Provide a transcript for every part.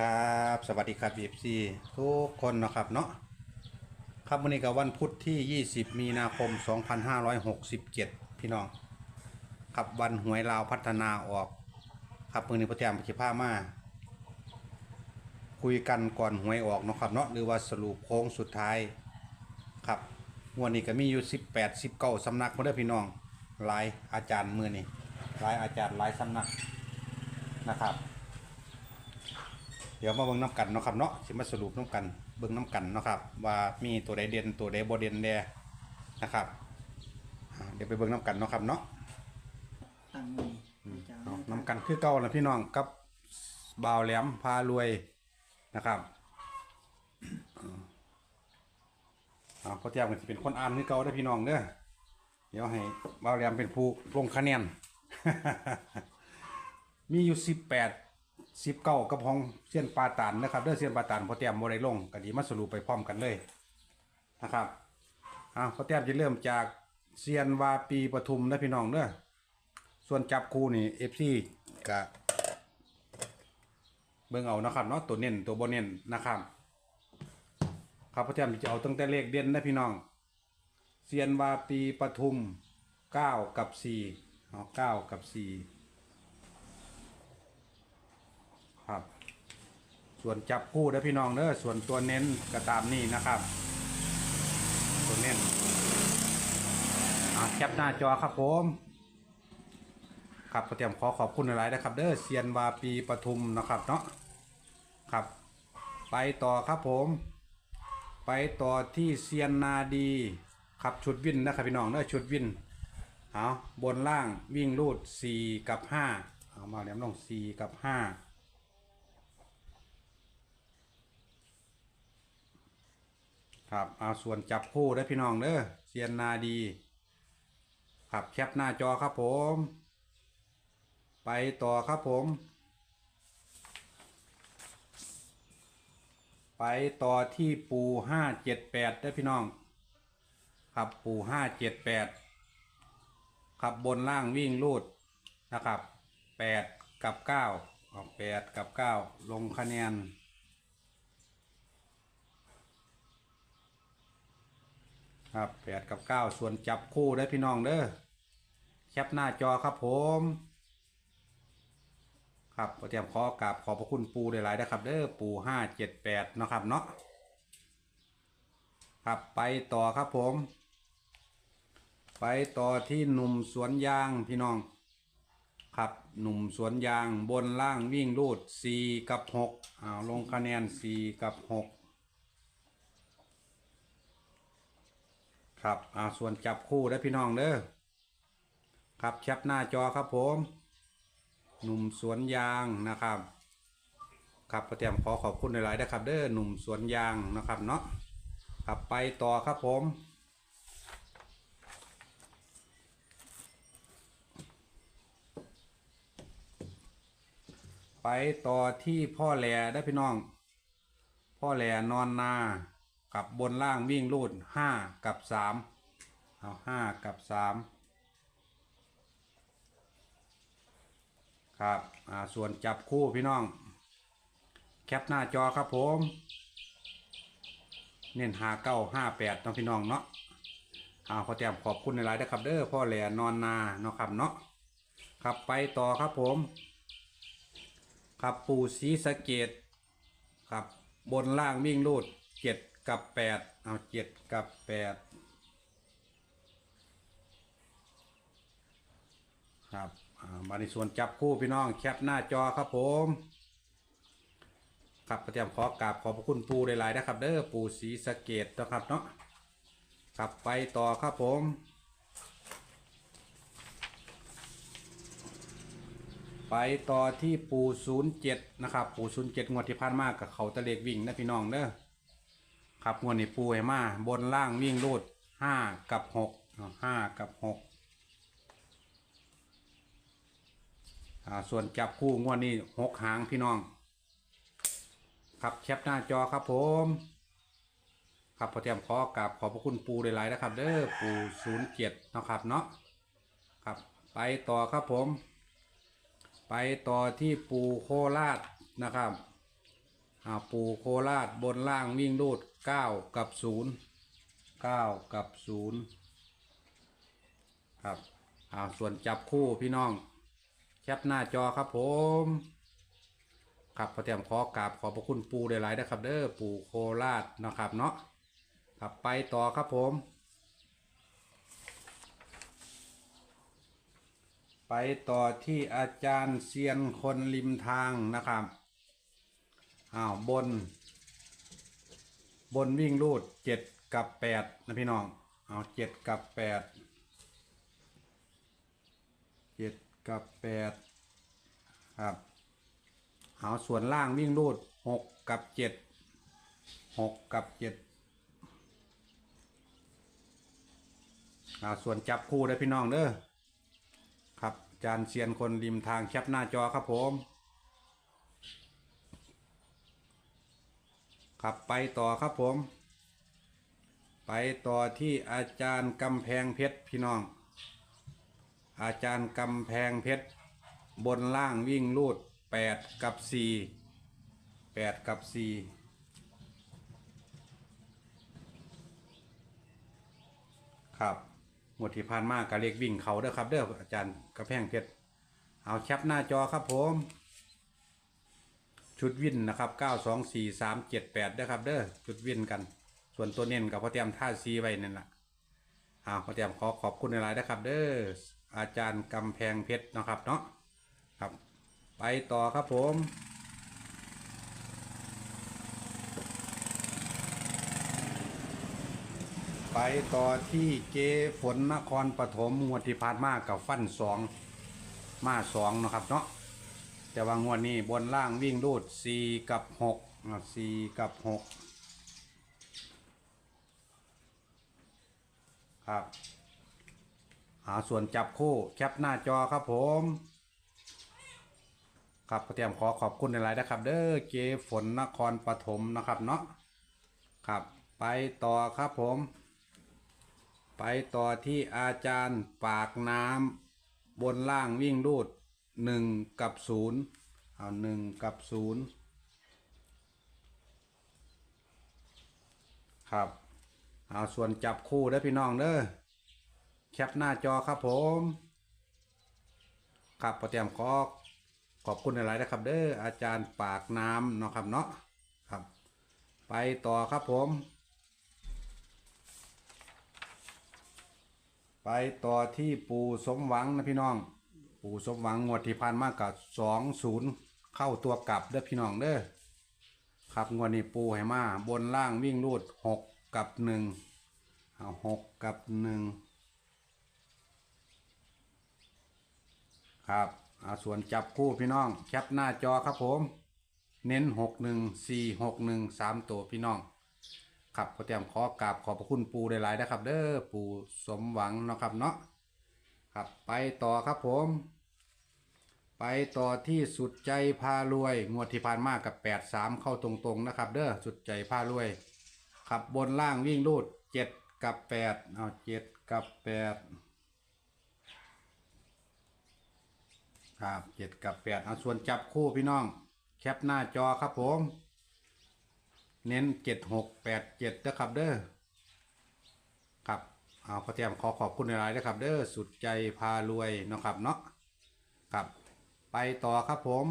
ครับสวัสดีครับ FC ทุกคนนะครับเนาะครับวันนี้กับวันพุธที่ 20 มีนาคม 2567 พี่น้องครับวันหวยลาวพัฒนาออก ครับมือนี้พระเจ้าปฏิภามา คุยกันก่อนหวยออกเนาะครับเนาะหรือว่าสรุปโค้งสุดท้ายครับวดนี้ก็มีอยู่ 18 19สำนักมาด้อพี่น้องหลายอาจารย์มือนี่หลายอาจารย์หลายสำนักนะครับ ดี๋ยวมาเบิ่งน้ำกันเนาะครับเนาะสิมาสรุปน้ำกันเบิ่งน้ำกันเนาะครับ ว่ามีตัวใดเด่นตัวใดบ่เด่นแน่นะครับอ่าเดี๋ยวไปเบิ่งน้ำกันเนาะครับเนาะตั้งมือจะเอาน้ำกันคือเก่านะพี่น้องกับบ่าวแหลมพารวยนะครับอ่าเอาพอเทียบกันสิเป็นคนอ่านคือเก่าได้อพี่น้องเด้อเดี๋ยวให้บ่าวแหลมเป็นผู้ลงคะแนน มีอยู่สิบแปด สิบเก้ากับของเสี้ยนปลาตานนะครับเด้อเสี้ยนปลาตานพอเตรียมโมได้ลงก็ดีมาสรุปไปพร้อมกันเลยนะครับอ่าพอเตรียมจะเริ่มจากเซียนวาปีปทุมนะพี่น้องเด้อส่วนจับคู่นี่เอฟซีกะเบิ่งเอานะครับเนาะตัวเน้นตัวบนเน้นนะครับครับพอเตรียมจะเอาตั้งแต่เลขเด่นนะพี่น้องเซียนวาปีปทุมเก้ากับสี่เอาเก้ากับสี่ ครับ ส่วนจับคู่นะพี่น้องเด้อส่วนตัวเน้นก็ตามนี่นะครับ ตัวเน้นแคปหน้าจอครับผมครับก็เตรียมขอขอบคุณหลายๆนะครับ เด้อเซียนวาปีปทุมนะครับเนาะครับ ไปต่อครับผม ไปต่อที่เซียนนาดีครับชุดวินนะครับพี่น้องเด้อชุดวินเอาบนล่างวิ่งรูด4กับ5เอามาเดี๋ยวลง4กับ5 ครับเอาส่วนจับคู่ได้พี่น้องเด้อเซียนนาดีครับแคปหน้าจอครับผม ไปต่อครับผม ไปต่อที่ปูห้าเจ็ดแปดได้พี่น้อง ครับปูห้าเจ็ดแปดครับบนล่างวิ่งรูดนะครับแปดกับเก้าเอาแปดกับเก้าลงคะแนน ครับแปดกับเก้าส่วนจับคู่ได้พี่น้องเด้อแคปหน้าจอครับผม ครับเตรียมขอกราบขอบพระคุณปูหลายๆนะครับ เด้อปูห้าเจ็ดแปดนะครับเนาะครับไปต่อครับผม ไปต่อที่หนุ่มสวนยางพี่น้อง ครับหนุ่มสวนยางบนล่างวิ่งรูดสี่กับหกอ้าวลงคะแนนสี่กับหก ครับอ่าส่วนจับคู่ได้พี่น้องเด้อครับแคปหน้าจอครับผม หนุ่มสวนยางนะครับ ครับประเตรียมขอขอบคุณหลายๆนะครับ เด้อหนุ่มสวนยางนะครับเนาะครับไปต่อครับผมไปต่อที่พ่อแหล่ได้พี่น้อง พ่อแหล่นอนนา กับบนล่างวิ่งรูดห้ากับสามเอาห้ากับสามครับอ่าส่วนจับคู่พี่น้อง แคปหน้าจอครับผม เน้นหาเก้าห้าแปดน้องพี่น้องเนาะเอาขอแต้มขอบคุณในไลน์นะครับเด้อพ่อแหล่นอนนาเนาะครับเนาะครับไปต่อครับผมครับปู่ศรีสะเกดครับบนล่างวิ่งรูดเจ็ด กับแปดเอาเจ็ดกับแปดครับมาในส่วนจับคู่พี่น้องแคปหน้าจอครับผมครับเตรียมขอกราบขอบพระคุณปูหลายๆนะครับ เด้อปูศรีสะเกดนะครับเนาะครับไปต่อครับผมไปต่อที่ปูศูนย์เจ็ดนะครับ ปูศูนย์เจ็ดงวดที่ผ่านมากับเขาตะเลกวิ่งนะพี่น้องเด้อ ครับงวดนี้ปูให้มาบนล่างวิ่งรูดห้ากับหกห้ากับหกส่วนจับคู่งวดนี้หกหางพี่น้อง ครับแคปหน้าจอครับผม ครับพอเตรียมขอกราบขอบพระคุณปูหลายๆนะครับ เด้อปูศูนย์เจ็ดนะครับเนาะครับไปต่อครับผม ไปต่อที่ปูโคราชนะครับ อ่าปูโคราชบนล่างวิ่งรูดเก้ากับศูนย์เก้ากับศูนย์ครับอ่าส่วนจับคู่พี่น้อง แคปหน้าจอครับผม ครับพอเตรียมขอกราบขอบพระคุณปูได้หลายนะครับ เด้อปูโคราชนะครับเนาะครับไปต่อครับผม ไปต่อที่อาจารย์เซียนคนริมทางนะครับ อ้าวบน บนวิ่งรูดเจ็ดกับแปดนะพี่น้องเอาเจ็ดกับแปดเจ็ดกับแปดครับเอาส่วนล่างวิ่งรูดหกกับเจ็ดหกกับเจ็ดเอาส่วนจับคู่ได้พี่น้องเด้อครับจารย์เซียนคนริมทางแคปหน้าจอครับผม ครับไปต่อครับผม ไปต่อที่อาจารย์กำแพงเพชรพี่น้อง อาจารย์กำแพงเพชรบนล่างวิ่งลูดแปดกับสี่แปดกับสี่ครับหมดที่ผ่านมากกับเลขวิ่งเขาเด้อครับเด้ออาจารย์กำแพงเพชรเอาแคปหน้าจอครับผม ชุดวินนะครับ9 2 4 3 7 8เด้อครับ เด้อชุดวินกัน ส่วนตัวเน้นกับพ่อเตรียมท่าซีไว้นั่นแหละอ้าวพ่อเตรียมขอขอบคุณในไลน์นะครับ เด้ออาจารย์กำแพงเพชรนะครับเนาะครับ ไปต่อครับผมไปต่อที่เจฝนนครปฐมงวดที่ผ่านมากับฟันสองมาสองนะครับเนาะ แต่ว่างวดนี้บนล่างวิ่งรูดสี่กับหกสี่กับหกครับหาส่วนจับคู่แคปหน้าจอครับผม ครับเตรียมขอขอบคุณในไลน์นะครับ เด้อเจฝนนครปฐมนะครับเนาะครับ ไปต่อครับผม ไปต่อที่อาจารย์ปากน้ำบนล่างวิ่งรูด หนึ่งกับศูนย์เอาหนึ่งกับศูนย์ครับเอาส่วนจับคู่เด้พี่น้องเด้อแคปหน้าจอครับผมครับพอเตรียมขอขอบคุณหลายๆนะครับ เด้ออาจารย์ปากน้ำเนาะครับเนาะครับ ไปต่อครับผม ไปต่อที่ปูสมหวังนะพี่น้อง ปูสมหวังงวดที่ผ่านมากับสองศูนย์เข้าตัวกลับเด้อพี่น้องเด้อครับงวดนี้ปูให้มาบนล่างวิ่งรูดหกกับหนึ่งเอาหกกับหนึ่งครับเอาส่วนจับคู่พี่น้องแคปหน้าจอครับผม เน้นหกหนึ่งสี่หกหนึ่งสามตัวพี่น้องครับขอเตรียมขอกราบขอบพระคุณปูได้หลายนะครับ เด้อปูสมหวังเนาะครับเนาะครับไปต่อครับผม ไปต่อที่สุดใจพารวย งวดที่ผ่านมากับแปดสามเข้าตรงๆนะครับ เด้อสุดใจพารวย ขับบนล่างวิ่งรูดเจ็ดกับแปดเอาเจ็ดกับแปดครับเจ็ดกับแปดเอาส่วนจับคู่พี่น้อง แคปหน้าจอครับผม เน้นเจ็ดหกแปดเจ็ดนะครับเด้อครับเอาขอเตรียมขอขอบคุณในไลน์นะครับ เด้อสุดใจพารวยเนาะครับเนาะครับ ไปต่อครับผม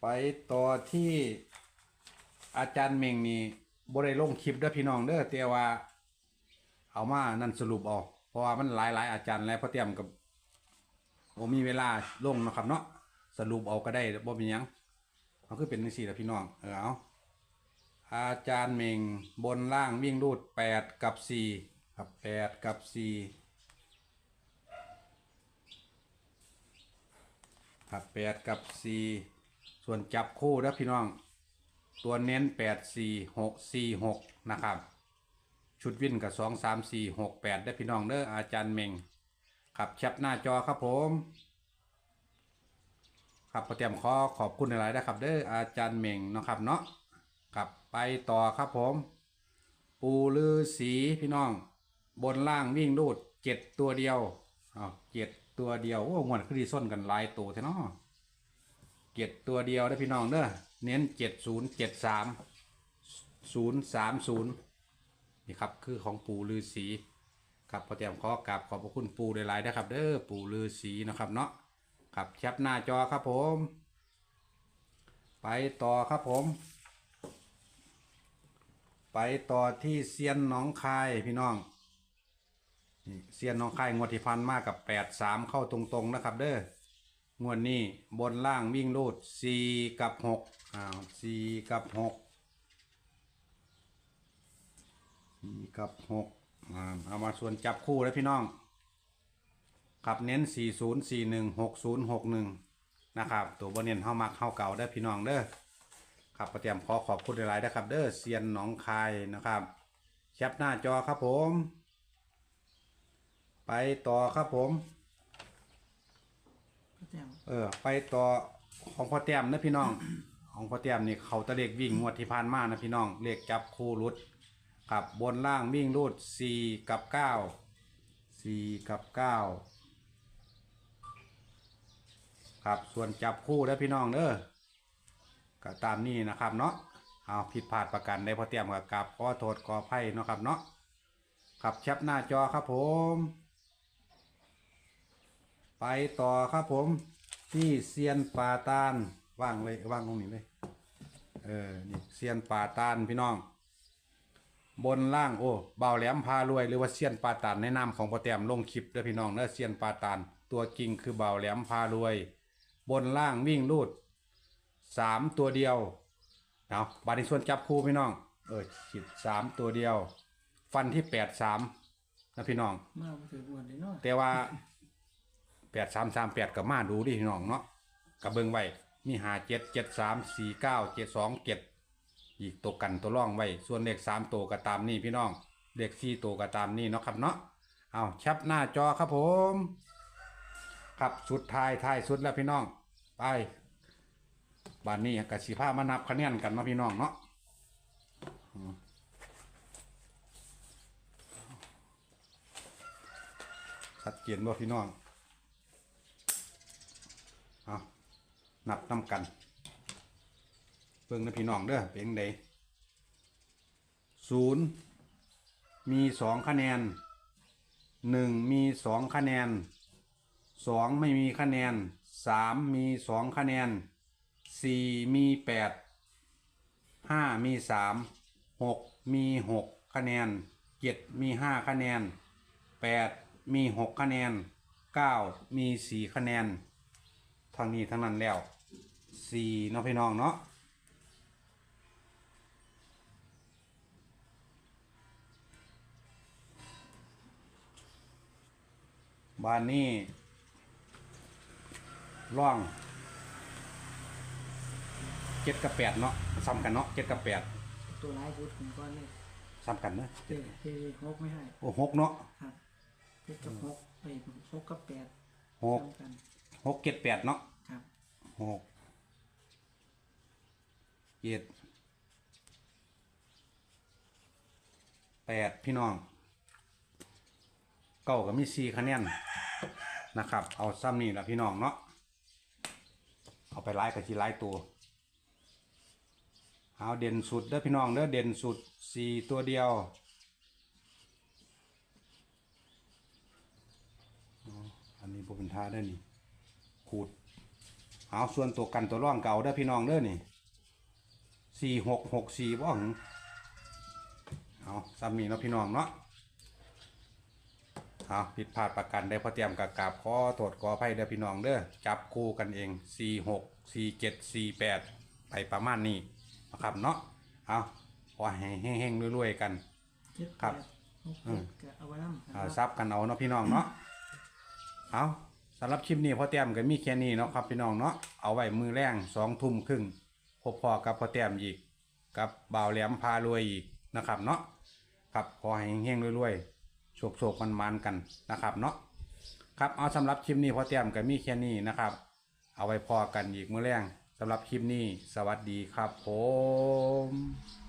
ไปต่อที่อาจารย์เมงนี่บริลงคลิปด้อพี่น้องเด้อแต่ว่า เอามานั่นสรุปเอาเพราะว่ามันหลายหลายๆอาจารย์แล้วพอเตรียมกับผมมีเวลาลงนาะครับเนาะสรุปเอาก็ได้บ่มียังมันคือเป็นสี่แหละพี่น้องเออเอาอาจารย์เมงบนล่างวิ่งรูดแปดกับสี่ครับแปดกับสี่ ครับแปดกับสี่ส่วนจับคู่นะพี่น้อง ตัวเน้นแปดสี่หกสี่หกนะครับ ชุดวิ่นกับสองสามสี่หกแปดได้พี่น้องเด้ออาจารย์เมงครับแคปหน้าจอครับผมครับขอเตรียมขอขอบคุณหลายๆนะครับ เด้ออาจารย์เม่งเนาะครับเนาะครับไปต่อครับผม ปูลือสีพี่น้อง บนล่างวิ่งรูดเจ็ดตัวเดียวอ้าวเจ็ด ตัวเดียวโอ้งวดคือดีส้นกันลายตัวแท้เนาะเจ็ดตัวเดียวได้พี่น้องเด้อเน้นเจ็ดศูนย์เจ็ดสามศูนย์สามศูนย์นี่ครับคือของปู่ฤาษีครับพอเตรียมขอกราบขอบพระคุณปู่หลายๆนะครับ เด้อปู่ฤาษีนะครับเนาะครับแคปหน้าจอครับผม ไปต่อครับผม ไปต่อที่เซียนหน้องคายพี่น้อง นี่เซียนน้องคายงวดที่พันมากกับแปดสามเข้าตรงๆนะครับ เด้องวดนี้บนล่างวิ่งรูดสี่กับหกอ้าวสี่กับหกสี่กับหกอ่าเอามาส่วนจับคู่แล้วพี่น้องขับเน้นสี่ศูนย์สี่หนึ่งหกศูนย์หกหนึ่งนะครับ ตัวบนเน้นเฮามักเฮาเก่าได้อพี่น้องเด้อครับประเตรียมขอขอบคุณหลายๆนะครับ เด้อเซียนหนองคายนะครับแคปหน้าจอครับผม ไปต่อครับผม ก็แต้มเออ ไปต่อของพ่อแต้มนะพี่น้อง ของพ่อแต้มนี่เขาตะเลขวิ่งงวดที่ผ่านมานะพี่น้องเลขจับคู่รุดครับบนล่างวิ่งรูดสี่กับเก้าสี่กับเก้าครับส่วนจับคู่แล้วพี่น้องเด้อก็ตามนี้นะครับเนาะเอาผิดพลาดประกันได้พอเตรียมกับกับขอโทษขออภัยเนาะครับเนาะขับแคปหน้าจอครับผม ไปต่อครับผมที่เซียนป่าตานว่างเลยว่างตรงนี้เลยเออนี่เซียนป่าตานพี่น้อง บนล่างโอ้เบาแหลมพารวยหรือว่าเซียนป่าตานในนามของพอเตรียมลงคลิปเด้อพี่น้องเด้อเซียนป่าตานตัวจริงคือเบาแหลมพารวย บนล่างวิ่งลูดสามตัวเดียวเอาบาดในส่วนจับคู่พี่น้อง เออขีดสามตัวเดียว ฟันที่แปดสามนะพี่น้อง มาบ่ถืออ้วนเลยเนาะแต่ว่า แปดสามสามแปดกับมาดูดิพี่น้องเนาะกับเบิงไว้มีหาเจ็ดเจ็ดสามสี่เก้าเจ็ดสองเจ็ดอีกตัวกันตัวร่องไว้ ส่วนเลขสามตัวก็ตามนี่พี่น้อง เลขสี่ตัวก็ตามนี่เนาะครับเนาะเอาแคปหน้าจอครับผมครับสุดท้ายท้ายสุดแล้วพี่น้อง ไปบ้านนี้กับสิภามานับคะแนนกันเนาะพี่น้องเนาะชัดเจนบ่พี่น้อง นับนำกัน เบิ่งนะพี่น้องเด้อเป็นไดศูนย์มีสองคะแนนหนึ่งมีสองคะแนนสองไม่มีคะแนนสามมีสองคะแนนสี่มีแปดห้ามีสามหกมีหกคะแนนเจ็ดมีห้าคะแนนแปดมีหกคะแนนเก้ามีสี่คะแนนทางนี้ทั้งนั้นแล้ว สี่เนาะพี่น้องเนาะบ้านนี้ร่องเจ็ดกับแปดเนาะซ้ำกันเนาะเจ็ดกับแปดตัวร้ายสุดผมก้อนเลยซ้ำกันเนาะเฮ้ยเฮ้ยหกไม่ให้โอ้หกเนาะครับเจ็ดกับหกเอ้ยหกกับแปดหกเท่ากันหกเจ็ดแปดเนาะครับหกเจ็ดแปดพี่น้องเก้าก็มีสี่คะแนนนะครับ เอาซ้ำนี่ละพี่น้องเนาะเอาไปไล่กับที่ไล่ตัวเอาเด่นสุดเด้อพี่น้องเด้อเด่นสุดสี่ตัวเดียวอันนี้บเป็นท่าได้นี่ขูดเอาส่วนตัวกันตัวร่องเก่าเด้อพี่น้องเด้อนี่ สี่หกหกสี่บ่หึเอาซ้ำนี่เนาะพี่น้องเนาะเอาผิดพลาดประกันได้พอเตรียมกับกราบขอโทษขออภัยเด้อพี่น้องเด้อจับคู่กันเองสี่หกสี่เจ็ดสี่แปดไปประมาณนี้นะครับเนาะเอาขอให้แห้งๆรวยๆกัน เจ็ดครัแปบดหกเจ็ดก็เอาไว้น้ำอ่าซับกันเอาเนาะพี่น้องเนาะ เอาสำหรับคลิปนี้พอแต้มก็มีแค่นี้เนาะครับพี่น้องเนาะ เอาไว้มือแรงสองทุ่มครึ่งพ บพอกับพอแต้มอีกกับบ่าวแหลมพารวยอีกนะครับเนาะครับขอให้เฮงๆรวยๆโชคโชคมันมันๆกันนะครับเนาะครับเอาสำหรับคลิปนี้พอแต้มกับมีแค่นี้นะครับ เอาไว้พอกันอีกเมื่อแรงสำหรับคลิปนี้ สวัสดีครับผม